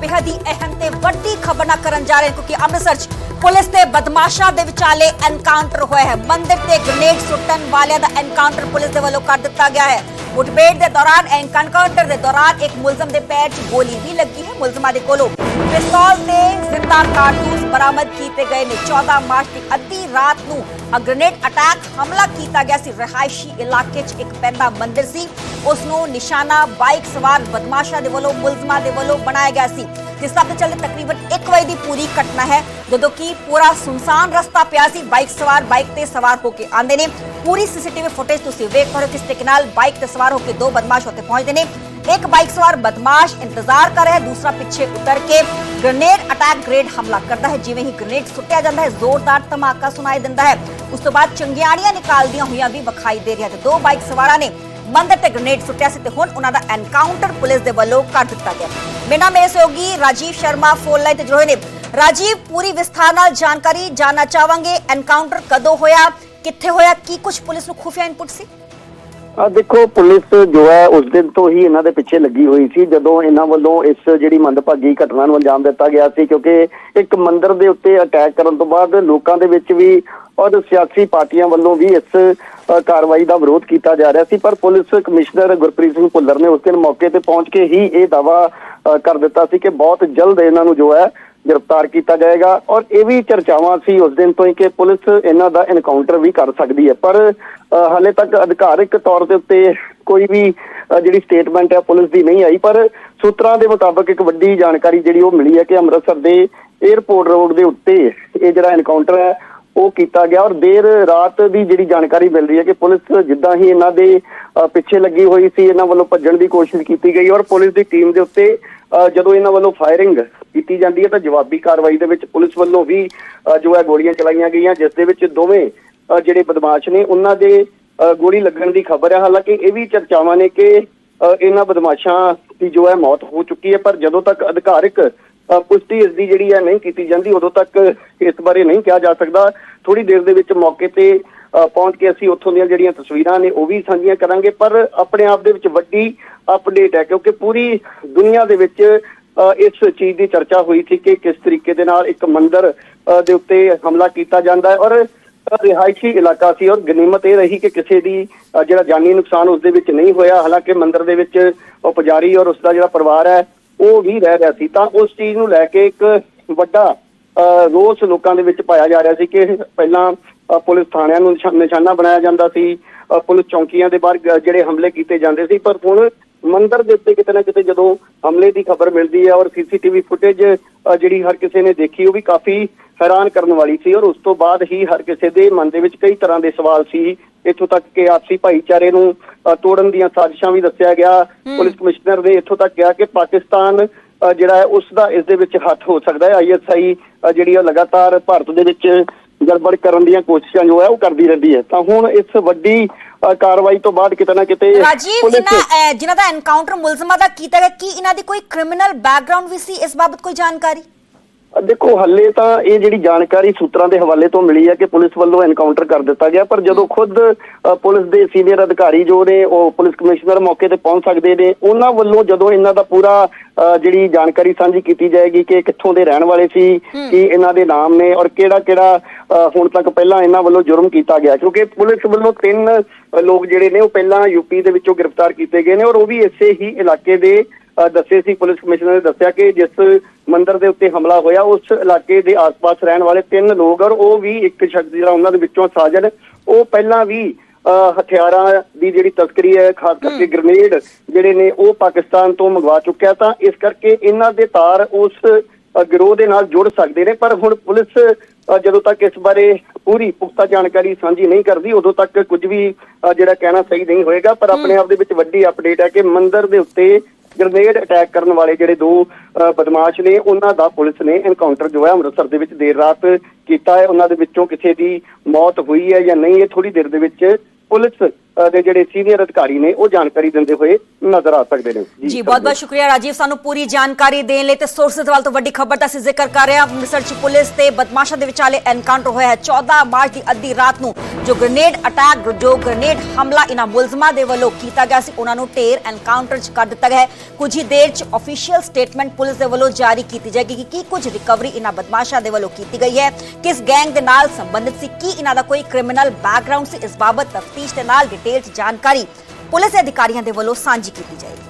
ਬੇहद ਹੀ ਅਹਿਮ ਤੇ ਵੱਡੀ ਖਬਰ ਨਾ ਕਰਨ ਜਾ ਰਹੇ ਹਾਂ, ਕਿਉਂਕਿ ਅੰਮ੍ਰਿਤਸਰ 'ਚ ਪੁਲਿਸ ਤੇ ਬਦਮਾਸ਼ਾਂ ਦੇ ਵਿਚਾਲੇ ਐਨਕਾਊਂਟਰ ਹੋਇਆ ਹੈ। ਮੰਦਿਰ ਤੇ ਗ੍ਰਨੇਡ ਸੁੱਟਣ ਵਾਲਿਆਂ ਦਾ ਐਨਕਾਊਂਟਰ ਪੁਲਿਸ ਦੇ ਵੱਲੋਂ ਕਰ ਦਿੱਤਾ ਗਿਆ ਹੈ। ਮੁਠਭੇੜ ਦੇ ਦੌਰਾਨ ਐਨਕਾਊਂਟਰ ਦੇ ਦੌਰਾਨ ਇੱਕ ਮੁਲਜ਼ਮ ਦੇ ਪੈਰ 'ਚ ਗੋਲੀ ਵੀ ਲੱਗੀ ਹੈ। ਮੁਲਜ਼ਮਾਂ ਦੇ ਕੋਲੋਂ ਪਿਸਤੌਲ ਤੇ ਜ਼ਿੰਦਾ ਕਾਰਤੂਸ ਬਰਾਮਦ ਕੀਤੇ ਗਏ ਨੇ। 14 ਮਾਰਚ ਦੀ ਅੱਧੀ ਰਾਤ ਨੂੰ ਗ੍ਰਨੇਡ ਅਟੈਕ ਹਮਲਾ ਕੀਤਾ ਗਿਆ ਸੀ। ਰਿਹਾਇਸ਼ੀ ਇਲਾਕੇ 'ਚ ਇੱਕ ਪੈਂਦਾ ਮੰਦਿਰ ਸੀ। ਉਸ ਨੂੰ ਨਿਸ਼ਾਨਾ, ਬਾਈਕ ਸਵਾਰ ਬਦਮਾਸ਼ਾਂ ਦੇ ਵੱਲੋਂ, ਮੁਲਜ਼ਮਾਂ ਦੇ ਵੱਲੋਂ ਬਣਾਇਆ ਗਿਆ ਸੀ। ਜਿਸ ਦਾ ਪਤਾ ਚੱਲਦਾ ਤਕਰੀਬਨ 1 ਵਜੇ ਦੀ ਪੂਰੀ ਘਟਨਾ ਹੈ, ਜਦੋਂ ਕਿ ਪੂਰਾ ਸੁਨਸਾਨ ਰਸਤਾ ਪਿਆ ਸੀ। ਬਾਈਕ ਸਵਾਰ ਬਾਈਕ ਤੇ ਸਵਾਰ ਹੋ ਕੇ ਆਂਦੇ ਨੇ। ਪੂਰੀ ਸੀਸੀਟੀਵੀ ਫੁਟੇਜ ਤੁਸੀਂ ਵੇਖ ਪਾ ਰਹੇ ਹੋ ਕਿਸ ਤਰੀਕੇ ਨਾਲ ਬਾਈਕ ਤੇ ਸਵਾਰ ਹੋ ਕੇ ਦੋ ਬਦਮਾਸ਼ ਉੱਥੇ ਪਹੁੰਚਦੇ ਨੇ। ਇੱਕ ਬਾਈਕ ਸਵਾਰ ਬਦਮਾਸ਼ ਇੰਤਜ਼ਾਰ ਕਰ ਰਿਹਾ ਹੈ, ਦੂਸਰਾ ਪਿੱਛੇ ਉਤਰ ਕੇ ਗ੍ਰਨੇਡ ਅਟੈਕ ਗ੍ਰੇਡ ਹਮਲਾ ਕਰਦਾ ਹੈ। ਜਿਵੇਂ ਹੀ ਗ੍ਰਨੇਡ ਸੁੱਟਿਆ ਜਾਂਦਾ ਹੈ, ਜ਼ੋਰਦਾਰ ਧਮਾਕਾ ਸੁਣਾਈ ਦਿੰਦਾ ਹੈ। ਉਸ ਤੋਂ ਬਾਅਦ ਚੰਗਿਆੜੀਆਂ ਨਿਕਾਲਦੀਆਂ ਹੋਈਆਂ ਵੀ ਵਿਖਾਈ ਦੇ ਰਹੀਆਂ ਤੇ ਦੋ ਬਾਈਕ ਸਵਾਰਾਂ ਨੇ ਮੰਦਰ ਤੇ ਗ੍ਰਨੇਡ ਸੁੱਟਿਆ ਸੀ ਤੇ ਹੁਣ ਉਹਨਾਂ ਦਾ ਐਨਕਾਊਂਟਰ ਪੁਲਿਸ ਦੇ ਵੱਲੋਂ ਕਰ ਦਿੱਤਾ ਗਿਆ। ਮੇਰਾ ਮੇਰੇ ਸਹਿਯੋਗੀ ਰਾਜੀਵ ਸ਼ਰਮਾ ਫੋਨ ਲਾਈਨ ਤੇ ਜੁੜੇ ਨੇ। ਰਾਜੀਵ, ਪੂਰੀ ਵਿਸਥਾਰ ਨਾਲ ਜਾਣਕਾਰੀ, ਜਾਨਣਾ ਚਾਹਾਂਗੇ ਐਨਕਾਊਂਟਰ ਕਦੋਂ ਹੋਇਆ, ਕਿੱਥੇ ਹੋਇਆ, ਕੀ ਕੁਝ ਪੁਲਿਸ ਨੂੰ ਖੁਫੀਆ ਇਨਪੁਟ ਸੀ? ਆ ਦੇਖੋ, ਪੁਲਿਸ ਜੋ ਹੈ ਉਸ ਦਿਨ ਤੋਂ ਹੀ ਇਹਨਾਂ ਦੇ ਪਿੱਛੇ ਲੱਗੀ ਹੋਈ ਸੀ, ਜਦੋਂ ਇਹਨਾਂ ਵੱਲੋਂ ਇਸ ਜਿਹੜੀ ਮੰਦਭਾਗੀ ਘਟਨਾ ਨੂੰ ਅੰਜਾਮ ਦਿੱਤਾ ਗਿਆ ਸੀ, ਕਿਉਂਕਿ ਇੱਕ ਮੰਦਿਰ ਦੇ ਉੱਤੇ ਅਟੈਕ ਕਰਨ ਤੋਂ ਬਾਅਦ ਲੋਕਾਂ ਦੇ ਵਿੱਚ ਵੀ ਔਰ ਸਿਆਸੀ ਪਾਰਟੀਆਂ ਵੱਲੋਂ ਵੀ ਇਸ ਕਾਰਵਾਈ ਦਾ ਵਿਰੋਧ ਕੀਤਾ ਜਾ ਰਿਹਾ ਸੀ, ਪਰ ਪੁਲਿਸ ਕਮਿਸ਼ਨਰ ਗੁਰਪ੍ਰੀਤ ਸਿੰਘ ਭੁੱਲਰ ਨੇ ਉਸ ਦਿਨ ਮੌਕੇ ਤੇ ਪਹੁੰਚ ਕੇ ਹੀ ਇਹ ਦਾਵਾ ਕਰ ਦਿੱਤਾ ਸੀ ਕਿ ਬਹੁਤ ਜਲਦ ਇਹਨਾਂ ਨੂੰ ਜੋ ਹੈ ਗ੍ਰਿਫਤਾਰ ਕੀਤਾ ਜਾਏਗਾ ਔਰ ਇਹ ਵੀ ਚਰਚਾਵਾਂ ਸੀ ਉਸ ਦਿਨ ਤੋਂ ਹੀ ਕਿ ਪੁਲਿਸ ਇਹਨਾਂ ਦਾ ਐਨਕਾਊਂਟਰ ਵੀ ਕਰ ਸਕਦੀ ਹੈ। ਪਰ ਹਾਲੇ ਤੱਕ ਅਧਿਕਾਰਿਕ ਤੌਰ ਦੇ ਉੱਤੇ ਕੋਈ ਵੀ ਜਿਹੜੀ ਸਟੇਟਮੈਂਟ ਹੈ ਪੁਲਿਸ ਦੀ ਨਹੀਂ ਆਈ। ਪਰ ਸੂਤਰਾਂ ਦੇ ਮੁਤਾਬਕ ਇੱਕ ਵੱਡੀ ਜਾਣਕਾਰੀ ਜਿਹੜੀ ਉਹ ਮਿਲੀ ਹੈ ਕਿ ਅੰਮ੍ਰਿਤਸਰ ਦੇ 에ਅਰਪੋਰਟ ਰੋਡ ਦੇ ਉੱਤੇ ਇਹ ਜਿਹੜਾ ਐਨਕਾਊਂਟਰ ਹੈ ਉਹ ਕੀਤਾ ਗਿਆ ਔਰ ਦੇਰ ਰਾਤ ਦੀ ਜਿਹੜੀ ਜਾਣਕਾਰੀ ਮਿਲ ਰਹੀ ਹੈ ਕਿ ਪੁਲਿਸ ਜਿੱਦਾਂ ਹੀ ਇਹਨਾਂ ਦੇ ਪਿੱਛੇ ਲੱਗੀ ਹੋਈ ਸੀ ਇਹਨਾਂ ਵੱਲੋਂ ਭੱਜਣ ਦੀ ਕੋਸ਼ਿਸ਼ ਕੀਤੀ ਗਈ ਔਰ ਪੁਲਿਸ ਦੀ ਟੀਮ ਦੇ ਉੱਤੇ ਅ, ਜਦੋਂ ਇਹਨਾਂ ਵੱਲੋਂ ਫਾਇਰਿੰਗ ਕੀਤੀ ਜਾਂਦੀ ਹੈ ਤਾਂ ਜਵਾਬੀ ਕਾਰਵਾਈ ਦੇ ਵਿੱਚ ਪੁਲਿਸ ਵੱਲੋਂ ਵੀ ਅ, ਜੋ ਹੈ ਗੋਲੀਆਂ ਚਲਾਈਆਂ ਗਈਆਂ ਜਿਸ ਦੇ ਵਿੱਚ ਦੋਵੇਂ ਜਿਹੜੇ ਬਦਮਾਸ਼ ਨੇ ਉਹਨਾਂ ਦੇ ਅ, ਗੋਲੀ ਲੱਗਣ ਦੀ ਖਬਰ ਹੈ। ਹਾਲਾਂਕਿ ਇਹ ਵੀ ਚਰਚਾਵਾਂ ਨੇ ਕਿ ਇਹਨਾਂ ਬਦਮਾਸ਼ਾਂ ਦੀ ਜੋ ਹੈ ਮੌਤ ਹੋ ਚੁੱਕੀ ਹੈ ਪਰ ਜਦੋਂ ਤੱਕ ਅਧਿਕਾਰਿਕ ਪੁਸ਼ਟੀ ਇਸ ਦੀ ਜਿਹੜੀ ਹੈ ਨਹੀਂ ਕੀਤੀ ਜਾਂਦੀ ਉਦੋਂ ਤੱਕ ਇਸ ਬਾਰੇ ਨਹੀਂ ਕਿਹਾ ਜਾ ਸਕਦਾ। ਥੋੜੀ ਦੇਰ ਦੇ ਵਿੱਚ ਮੌਕੇ ਤੇ ਅ, ਪਹੁੰਚ ਕੇ ਅਸੀਂ ਉੱਥੋਂ ਦੀਆਂ ਜਿਹੜੀਆਂ ਤਸਵੀਰਾਂ ਨੇ ਉਹ ਵੀ ਸਾਂਝੀਆਂ ਕਰਾਂਗੇ। ਪਰ ਆਪਣੇ ਆਪ ਦੇ ਵਿੱਚ ਵੱਡੀ ਅਪਡੇਟ ਹੈ ਕਿਉਂਕਿ ਪੂਰੀ ਦੁਨੀਆ ਦੇ ਵਿੱਚ ਇਸ ਚੀਜ਼ ਦੀ ਚਰਚਾ ਹੋਈ ਸੀ ਕਿ ਕਿਸ ਤਰੀਕੇ ਦੇ ਨਾਲ ਇੱਕ ਮੰਦਰ ਦੇ ਉੱਤੇ ਹਮਲਾ ਕੀਤਾ ਜਾਂਦਾ ਹੈ ਔਰ ਰਿਹਾਇਸ਼ੀ ਇਲਾਕਾ ਸੀ ਔਰ ਗਨੀਮਤ ਇਹ ਰਹੀ ਕਿ ਕਿਸੇ ਦੀ ਜਿਹੜਾ ਜਾਨੀ ਨੁਕਸਾਨ ਉਸ ਦੇ ਵਿੱਚ ਨਹੀਂ ਹੋਇਆ। ਹਾਲਾਂਕਿ ਮੰਦਿਰ ਦੇ ਵਿੱਚ ਉਹ ਪੁਜਾਰੀ ਔਰ ਉਸ ਦਾ ਜਿਹੜਾ ਪਰਿਵਾਰ ਹੈ ਉਹ ਵੀ ਰਹਿ ਰਿਹਾ ਸੀ। ਤਾਂ ਉਸ ਚੀਜ਼ ਨੂੰ ਲੈ ਕੇ ਇੱਕ ਵੱਡਾ ਅ, ਰੋਸ ਲੋਕਾਂ ਦੇ ਵਿੱਚ ਪਾਇਆ ਜਾ ਰਿਹਾ ਸੀ ਕਿ ਪਹਿਲਾਂ ਪੁਲਿਸ ਥਾਣਿਆਂ ਨੂੰ ਨਿਸ਼ਾਨਾ ਬਣਾਇਆ ਜਾਂਦਾ ਸੀ। ਪੁਲਿਸ ਚੌਂਕੀਆਂ ਦੇ ਬਾਹਰ ਜਿਹੜੇ ਹਮਲੇ ਕੀਤੇ ਜਾਂਦੇ ਸੀ। ਪਰ ਹੁਣ ਮੰਦਿਰ ਦੇ ਉੱਤੇ ਕਿਤੇ ਨਾ ਕਿਤੇ ਜਦੋਂ ਹਮਲੇ ਦੀ ਖਬਰ ਮਿਲਦੀ ਹੈ ਔਰ ਸੀਸੀਟੀਵੀ ਫੁਟੇਜ ਜਿਹੜੀ ਹਰ ਕਿਸੇ ਨੇ ਦੇਖੀ ਉਹ ਵੀ ਕਾਫੀ ਹੈਰਾਨ ਕਰਨ ਵਾਲੀ ਸੀ ਔਰ ਉਸ ਤੋਂ ਬਾਅਦ ਹੀ ਹਰ ਕਿਸੇ ਦੇ ਮਨ ਦੇ ਵਿੱਚ ਕਈ ਤਰ੍ਹਾਂ ਦੇ ਸਵਾਲ ਸੀ। ਇੱਥੋਂ ਤੱਕ ਕਿ ਆਪਸੀ ਭਾਈਚਾਰੇ ਨੂੰ ਤੋੜਨ ਦੀਆਂ ਸਾਜ਼ਿਸ਼ਾਂ ਵੀ ਦੱਸਿਆ ਗਿਆ। ਪੁਲਿਸ ਕਮਿਸ਼ਨਰ ਨੇ ਇੱਥੋਂ ਤੱਕ ਕਿਹਾ ਕਿ ਪਾਕਿਸਤਾਨ ਜਿਹੜਾ ਹੈ ਉਸ ਦਾ ਇਸ ਦੇ ਵਿੱਚ ਹੱਥ ਹੋ ਸਕਦਾ ਹੈ। ਆਈਐਸਆਈ ਜਿਹੜੀ ਆ ਲਗਾਤਾਰ ਭਾਰਤ ਦੇ ਵਿੱਚ ਗੜਬੜ ਕਰਨ ਦੀਆਂ ਕੋਸ਼ਿਸ਼ਾਂ ਜੋ ਹੈ ਉਹ ਕਰਦੀ ਰਹਿੰਦੀ ਹੈ। ਤਾਂ ਹੁਣ ਇਸ ਵੱਡੀ ਕਾਰਵਾਈ ਤੋਂ ਬਾਅਦ ਕਿਤੇ ਨਾ ਕਿਤੇ ਰਾਜੀਵ ਜਿਨ੍ਹਾਂ ਦਾ ਐਨਕਾਊਂਟਰ ਮੁਲਜ਼ਮਾਂ ਦਾ ਕੀਤਾ ਗਿਆ ਕੀ ਇਹਨਾਂ ਦੀ ਕੋਈ ਕ੍ਰਿਮੀਨਲ ਬੈਕਗ੍ਰਾਉਂਡ ਵੀ ਸੀ? ਇਸ ਬਾਬਤ ਕੋਈ ਜਾਣਕਾਰੀ? ਦੇਖੋ ਹੱਲੇ ਤਾਂ ਇਹ ਜਿਹੜੀ ਜਾਣਕਾਰੀ ਸੂਤਰਾਂ ਦੇ ਹਵਾਲੇ ਤੋਂ ਮਿਲੀ ਹੈ ਕਿ ਪੁਲਿਸ ਵੱਲੋਂ ਐਨਕਾਊਂਟਰ ਕਰ ਦਿੱਤਾ ਗਿਆ ਪਰ ਜਦੋਂ ਖੁਦ ਪੁਲਿਸ ਦੇ ਸੀਨੀਅਰ ਅਧਿਕਾਰੀ ਜੋ ਨੇ ਉਹ ਪੁਲਿਸ ਕਮਿਸ਼ਨਰ ਮੌਕੇ ਤੇ ਪਹੁੰਚ ਸਕਦੇ ਨੇ ਉਹਨਾਂ ਵੱਲੋਂ ਜਦੋਂ ਇਹਨਾਂ ਦਾ ਪੂਰਾ ਜਿਹੜੀ ਜਾਣਕਾਰੀ ਸਾਂਝੀ ਕੀਤੀ ਜਾਏਗੀ ਕਿ ਕਿੱਥੋਂ ਦੇ ਰਹਿਣ ਵਾਲੇ ਸੀ ਕੀ ਇਹਨਾਂ ਦੇ ਨਾਮ ਨੇ ਔਰ ਕਿਹੜਾ ਕਿਹੜਾ ਹੁਣ ਤੱਕ ਪਹਿਲਾਂ ਇਹਨਾਂ ਵੱਲੋਂ ਜੁਰਮ ਕੀਤਾ ਗਿਆ ਕਿਉਂਕਿ ਪੁਲਿਸ ਵੱਲੋਂ ਤਿੰਨ ਲੋਕ ਜਿਹੜੇ ਨੇ ਉਹ ਪਹਿਲਾਂ ਯੂਪੀ ਦੇ ਵਿੱਚੋਂ ਗ੍ਰਿਫਤਾਰ ਕੀਤੇ ਗਏ ਨੇ ਔਰ ਉਹ ਵੀ ਇਸੇ ਹੀ ਇਲਾਕੇ ਦੇ ਦੱਸੇ ਸੀ ਪੁਲਿਸ ਕਮਿਸ਼ਨਰ ਨੇ ਦੱਸਿਆ ਕਿ ਜਿਸ ਮੰਦਿਰ ਦੇ ਉੱਤੇ ਹਮਲਾ ਹੋਇਆ ਉਸ ਇਲਾਕੇ ਦੇ ਆਸ-ਪਾਸ ਰਹਿਣ ਵਾਲੇ ਤਿੰਨ ਲੋਕ ਔਰ ਉਹ ਵੀ ਇੱਕ ਸ਼ਖਸ ਜਿਹੜਾ ਉਹਨਾਂ ਦੇ ਵਿੱਚੋਂ ਸਾਜਨ ਉਹ ਪਹਿਲਾਂ ਵੀ ਹਥਿਆਰਾਂ ਦੀ ਜਿਹੜੀ ਤਸਕਰੀ ਹੈ ਖਾਸ ਕਰਕੇ ਗ੍ਰਨੇਡ ਜਿਹੜੇ ਨੇ ਉਹ ਪਾਕਿਸਤਾਨ ਤੋਂ ਮੰਗਵਾ ਚੁੱਕਿਆ ਤਾਂ ਇਸ ਕਰਕੇ ਇਹਨਾਂ ਦੇ ਤਾਰ ਉਸ ਗਿਰੋਹ ਦੇ ਨਾਲ ਜੁੜ ਸਕਦੇ ਨੇ। ਪਰ ਹੁਣ ਪੁਲਿਸ ਜਦੋਂ ਤੱਕ ਇਸ ਬਾਰੇ ਪੂਰੀ ਪੁਖਤਾ ਜਾਣਕਾਰੀ ਸਾਂਝੀ ਨਹੀਂ ਕਰਦੀ ਉਦੋਂ ਤੱਕ ਕੁਝ ਵੀ ਜਿਹੜਾ ਕਹਿਣਾ ਸਹੀ ਨਹੀਂ ਹੋਏਗਾ। ਪਰ ਆਪਣੇ ਆਪ ਦੇ ਵਿੱਚ ਵੱਡੀ ਅਪਡੇਟ ਹੈ ਕਿ ਮੰਦਿਰ ਦੇ ਉੱਤੇ ਗ੍ਰਨੇਡ ਅਟੈਕ ਕਰਨ ਵਾਲੇ ਜਿਹੜੇ ਦੋ ਬਦਮਾਸ਼ ਨੇ ਉਹਨਾਂ ਦਾ ਪੁਲਿਸ ਨੇ ਐਨਕਾਊਂਟਰ ਜੋ ਹੈ ਅੰਮ੍ਰਿਤਸਰ ਦੇ ਵਿੱਚ ਦੇਰ ਰਾਤ ਕੀਤਾ ਹੈ। ਉਹਨਾਂ ਦੇ ਵਿੱਚੋਂ ਕਿਸੇ ਦੀ ਮੌਤ ਹੋਈ ਹੈ ਜਾਂ ਨਹੀਂ, ਇਹ ਥੋੜੀ ਦੇਰ ਦੇ ਵਿੱਚ ਪੁਲਿਸ ਦੇ ਜਿਹੜੇ ਸੀਨੀਅਰ ਅਧਿਕਾਰੀ ਨੇ, ਉਹ ਜਾਣਕਾਰੀ ਦਿੰਦੇ ਹੋਏ ਨਜ਼ਰ ਆ ਸਕਦੇ ਨੇ। ਜੀ ਬਹੁਤ ਬਹੁਤ ਸ਼ੁਕਰੀਆ ਰਾਜੀਵ। ਸਾਨੂੰ ਪੂਰੀ ਜਾਣਕਾਰੀ ਦੇਣ ਲਈ ਤੇ ਸੋਰਸਸ ਵੱਲ ਤੋਂ ਵੱਡੀ ਖਬਰ ਦਾ ਅਸੀਂ ਜ਼ਿਕਰ ਕਰ ਰਹੇ ਹਾਂ। ਅੰਮ੍ਰਿਤਸਰ ਚ ਪੁਲਿਸ ਤੇ ਬਦਮਾਸ਼ਾਂ ਦੇ ਵਿਚਾਲੇ ਐਨਕਾਊਂਟਰ ਹੋਇਆ ਹੈ। 14 ਮਾਰਚ ਦੀ ਅੱਧੀ ਰਾਤ ਨੂੰ ਜੋ ਗ੍ਰੇਨੇਡ ਅਟੈਕ ਜੋ ਗ੍ਰੇਨੇਡ ਹਮਲਾ ਇਹਨਾਂ ਮੁਲਜ਼ਮਾਂ ਦੇ ਵੱਲੋਂ ਕੀਤਾ ਗਿਆ ਸੀ, ਉਹਨਾਂ ਨੂੰ ਢੇਰ ਐਨਕਾਊਂਟਰ ਚ ਕਰ ਦਿੱਤਾ ਗਿਆ ਹੈ। ਕੁਝ ਹੀ ਦੇਰ ਚ ਅਫੀਸ਼ੀਅਲ ਸਟੇਟਮੈਂਟ ਪੁਲਿਸ ਦੇ ਵੱਲੋਂ ਜਾਰੀ ਕੀਤੀ ਜਾਏਗੀ ਕਿ ਕੀ ਕੁਝ ਰਿਕਵਰੀ ਇਹਨਾਂ ਬਦਮਾਸ਼ਾਂ ਦੇ ਵੱਲੋਂ ਕੀਤੀ ਗਈ ਹੈ, ਕਿਸ ਗੈਂਗ ਦੇ ਨਾਲ ਸੰਬੰਧਿਤ ਸੀ, ਕੀ ਇਹਨਾਂ ਦਾ ਕੋਈ ਕ੍ਰਿਮੀਨਲ ਬੈਕਗ੍ਰਾਉਂਡ ਸੀ, ਇਸ ਬਾਬਤ ਤਫਤੀਸ਼ ਦੇ ਨਾਲ ਡਿਟੇਲ ਜਾਣਕਾਰੀ ਪੁਲਿਸ ਅਧਿਕਾਰੀਆਂ ਦੇ ਵੱਲੋਂ ਸਾਂਝੀ ਕੀਤੀ ਜਾਏਗੀ।